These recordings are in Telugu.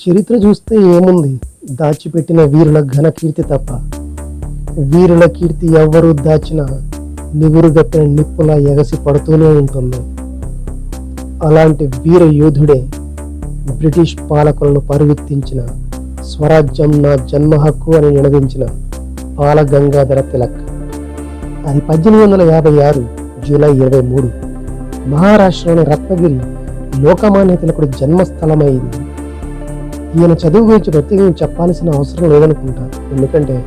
చరిత్ర చూస్తే ఏముంది? దాచిపెట్టిన వీరుల ఘన కీర్తి తప్ప. వీరుల కీర్తి ఎవ్వరూ దాచిన నివురుగట్టిన నిప్పులా ఎగసి పడుతూనే ఉంటుంది. అలాంటి వీర యోధుడే బ్రిటిష్ పాలకులను పరువెత్తించిన స్వరాజ్యం నా జన్మ హక్కు అని నినదించిన పాలగంగాధర తిలక్. అది పద్దెనిమిది వందల యాభై ఆరు జూలై ఇరవై మూడు. మహారాష్ట్రలోని రత్నగిరి లోకమాన్య తిలకుడు జన్మస్థలమైంది. ఈయన చదువు గురించి ప్రత్యేకంగా చెప్పాల్సిన అవసరం లేదనుకుంటా. ఎందుకంటే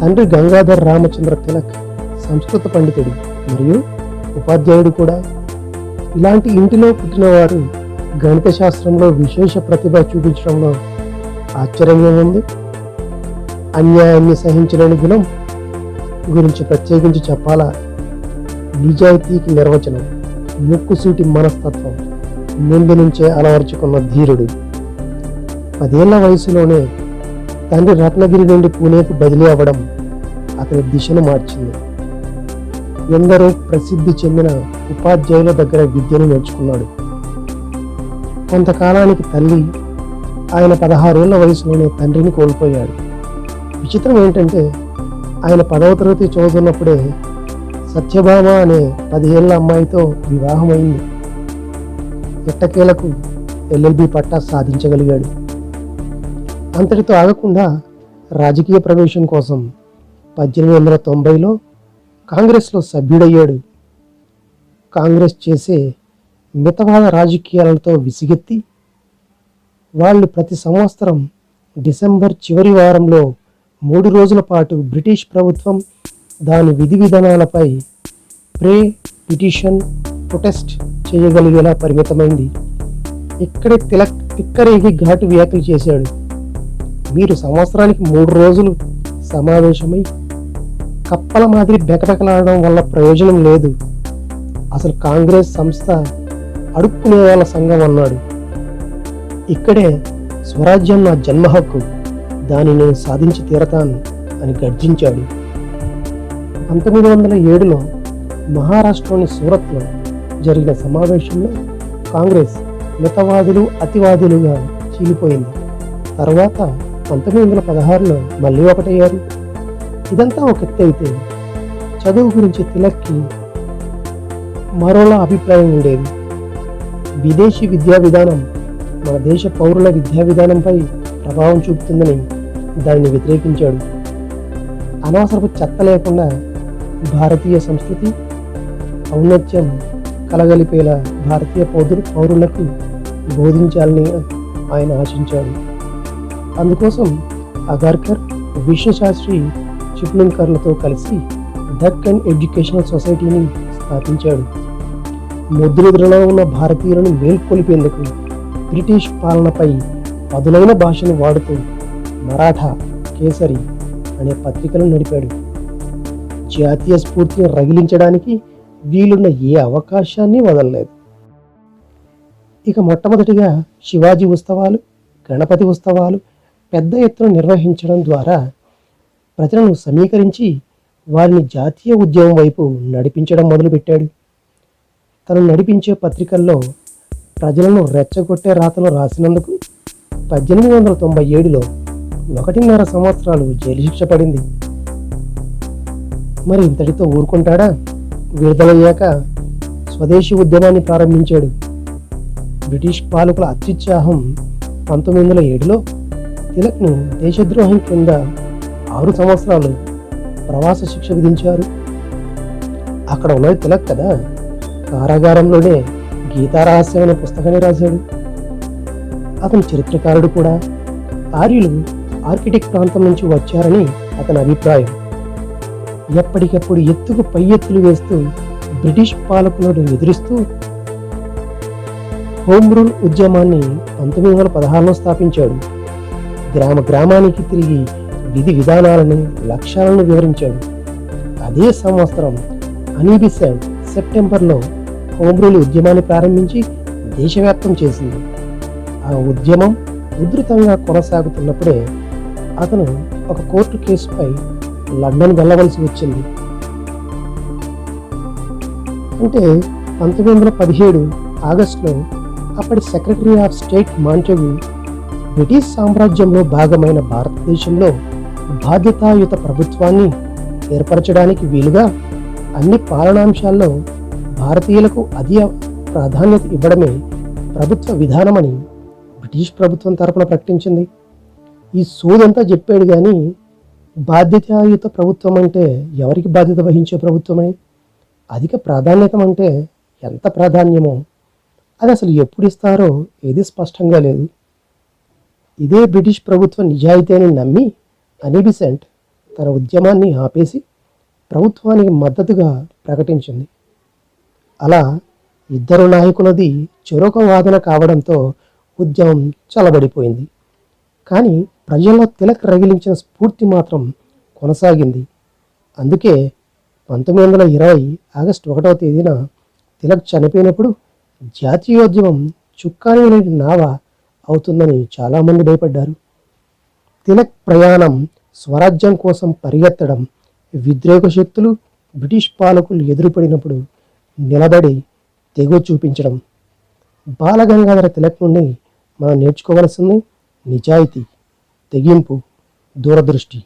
తండ్రి గంగాధర్ రామచంద్ర తిలక్ సంస్కృత పండితుడు మరియు ఉపాధ్యాయుడు కూడా. ఇలాంటి ఇంటిలో పుట్టినవారు గణిత శాస్త్రంలో విశేష ప్రతిభ చూపించడంలో ఆశ్చర్యంగా ఉంది. అన్యాయాన్ని సహించలేని గుణం గురించి ప్రత్యేకించి చెప్పాలా? నిజాయితీకి నిర్వచనం ముక్కుసూటి మనస్తత్వం ముందు నుంచే అలవర్చుకున్న ధీరుడు. పదేళ్ళ వయసులోనే తండ్రి రత్నగిరి నుండి పూణేకు బదిలీ అవ్వడం అతని దిశను మార్చింది. ఎందరో ప్రసిద్ధి చెందిన ఉపాధ్యాయుల దగ్గర విద్యను నేర్చుకున్నాడు. కొంతకాలానికి తల్లి ఆయన పదహారేళ్ళ వయసులోనే తండ్రిని కోల్పోయాడు. విచిత్రం ఏంటంటే ఆయన పదవ తరగతి చదువుతున్నప్పుడే సత్యభామ అనే పదిహేళ్ళ అమ్మాయితో వివాహమైంది. ఎట్టకేలకు ఎల్ఎల్బి పట్టా సాధించగలిగాడు. అంతటితో ఆగకుండా రాజకీయ ప్రవేశం కోసం పద్దెనిమిది వందల తొంభైలో కాంగ్రెస్లో సభ్యుడయ్యాడు. కాంగ్రెస్ చేసే మితవాద రాజకీయాలతో విసిగెత్తి వాళ్ళు ప్రతి సంవత్సరం డిసెంబర్ చివరి వారంలో మూడు రోజుల పాటు బ్రిటిష్ ప్రభుత్వం దాని విధి విధానాలపై ప్రే పిటిషన్ ప్రొటెస్ట్ చేయగలిగేలా పరిమితమైంది. ఇక్కడే తిలక్ తిక్కరేగి ఘాటు వ్యాఖ్యలు చేశాడు. వీరు సంవత్సరానికి మూడు రోజులు సమావేశమై కప్పల మాదిరి బెకబెకలాడడం వల్ల ప్రయోజనం లేదు. అసలు కాంగ్రెస్ సంస్థ అడుక్కునే వాళ్ళ సంఘం అన్నాడు. ఇక్కడే స్వరాజ్యం నా జన్మ హక్కు దాన్ని నేను సాధించి తీరతాను అని గర్జించాడు. పంతొమ్మిది వందల ఏడులో మహారాష్ట్రలోని సూరత్లో జరిగిన సమావేశంలో కాంగ్రెస్ మితవాదులు అతివాదులుగా చీలిపోయింది. తర్వాత పంతొమ్మిది వందల పదహారులో మళ్ళీ ఒకటయ్యారు ఇదంతా ఒక ఎత్తు అయితే చదువు గురించి తిలక్కి మరోలా అభిప్రాయం ఉండేది. విదేశీ విద్యా విధానం మన దేశ పౌరుల విద్యా విధానంపై ప్రభావం చూపుతుందని దానిని వ్యతిరేకించాడు. అనవసరపు చెత్త లేకుండా భారతీయ సంస్కృతి ఔన్నత్యం కలగలిపేలా భారతీయ పౌరు పౌరులకు బోధించాలని ఆయన ఆశించాడు. అందుకోసం అగార్కర్ విశ్వశాస్త్రి చిప్లింకర్లతో కలిసి దక్కన్ ఎడ్యుకేషనల్ సొసైటీని స్థాపించాడు. ముద్రిద్రలో ఉన్న భారతీయులను మేల్కొలిపేందుకు బ్రిటిష్ పాలనపై పదులైన భాషను వాడుతూ మరాఠా కేసరి అనే పత్రికలను నడిపాడు. జాతీయ స్ఫూర్తిని రగిలించడానికి వీలున్న ఏ అవకాశాన్ని వదలలేదు. ఇక మొట్టమొదటిగా శివాజీ ఉత్సవాలు గణపతి ఉత్సవాలు పెద్ద ఎత్తున నిర్వహించడం ద్వారా ప్రజలను సమీకరించి వారిని జాతీయ ఉద్యమం వైపు నడిపించడం మొదలుపెట్టాడు. తను నడిపించే పత్రికల్లో ప్రజలను రెచ్చగొట్టే రాతలు రాసినందుకు పద్దెనిమిది వందల తొంభై ఏడులో ఒకటిన్నర సంవత్సరాలు జైలు శిక్ష పడింది. మరి ఇంతటితో ఊరుకుంటాడా? విడుదలయ్యాక స్వదేశీ ఉద్యమాన్ని ప్రారంభించాడు. బ్రిటిష్ పాలకుల అత్యుత్సాహం పంతొమ్మిది వందల ఏడులో తిలక్ను దేశద్రోహం కింద ఆరు సంవత్సరాలు ప్రవాస శిక్ష విధించారు. అక్కడ ఉన్నది తిలక్ కదా? కారాగారంలోనే గీతారహస్యం అనే పుస్తకాన్ని రాశాడు. అతను చరిత్రకారుడు కూడా. ఆర్యులు ఆర్కిటెక్ట్ ప్రాంతం నుంచి వచ్చారని అతని అభిప్రాయం. ఎప్పటికప్పుడు ఎత్తుకు పై ఎత్తులు వేస్తూ బ్రిటిష్ పాలకులను ఎదురిస్తూ హోమ్ రూల్ ఉద్యమాన్ని పంతొమ్మిది వందల పదహారులో స్థాపించాడు. గ్రామ గ్రామానికి తిరిగి విధి విధానాలను లక్ష్యాలను వివరించాడు. అదే సంవత్సరం అనీబిసెంట్ సెప్టెంబర్లో హోమ్ ఉద్యమాన్ని ప్రారంభించి దేశవ్యాప్తం చేసింది. ఆ ఉద్యమం ఉధృతంగా కొనసాగుతున్నప్పుడే అతను ఒక కోర్టు కేసుపై లండన్ వెళ్ళవలసి వచ్చింది. అంటే పంతొమ్మిది వందల పదిహేడు ఆగస్టులో అప్పటి secretary of state Montagu British సామ్రాజ్యంలో భాగమైన భారతదేశంలో బాధ్యతాయుత ప్రభుత్వాన్ని ఏర్పరచడానికి వీలుగా అన్ని పాలనాంశాల్లో భారతీయులకు అధిక ప్రాధాన్యత ఇవ్వడమే ప్రభుత్వ విధానమని బ్రిటిష్ ప్రభుత్వం తరపున ప్రకటించింది. ఈ సోదంతా చెప్పాడు కానీ బాధ్యతాయుత ప్రభుత్వం అంటే ఎవరికి బాధ్యత వహించే ప్రభుత్వమే అధిక ప్రాధాన్యత అంటే ఎంత ప్రాధాన్యమో? అది అసలు ఎప్పుడు ఇస్తారో ఏది స్పష్టంగా లేదు. ఇదే బ్రిటిష్ ప్రభుత్వ నిజాయితీ అని నమ్మి అనిబిసెంట్ తన ఉద్యమాన్ని ఆపేసి ప్రభుత్వానికి మద్దతుగా ప్రకటించింది. అలా ఇద్దరు నాయకులది చెరొక వాదన కావడంతో ఉద్యమం చల్లబడిపోయింది కానీ ప్రజల్లో తిలక్ రగిలించిన స్ఫూర్తి మాత్రం కొనసాగింది. అందుకే పంతొమ్మిది వందల ఇరవై ఆగస్టు ఒకటవ తేదీన తిలక్ చనిపోయినప్పుడు జాతీయోద్యమం చుక్కాని నావా నావ అవుతుందని చాలామంది భయపడ్డారు. తిలక్ ప్రయాణం స్వరాజ్యం కోసం పరిగెత్తడం వ్యతిరేక శక్తులు బ్రిటిష్ పాలకులు ఎదురుపడినప్పుడు నిలబడి తెగు చూపించడం. బాలగంగాధర తిలక్ నుండి మనం నేర్చుకోవలసింది నిజాయితీ తెగింపు దూరదృష్టి.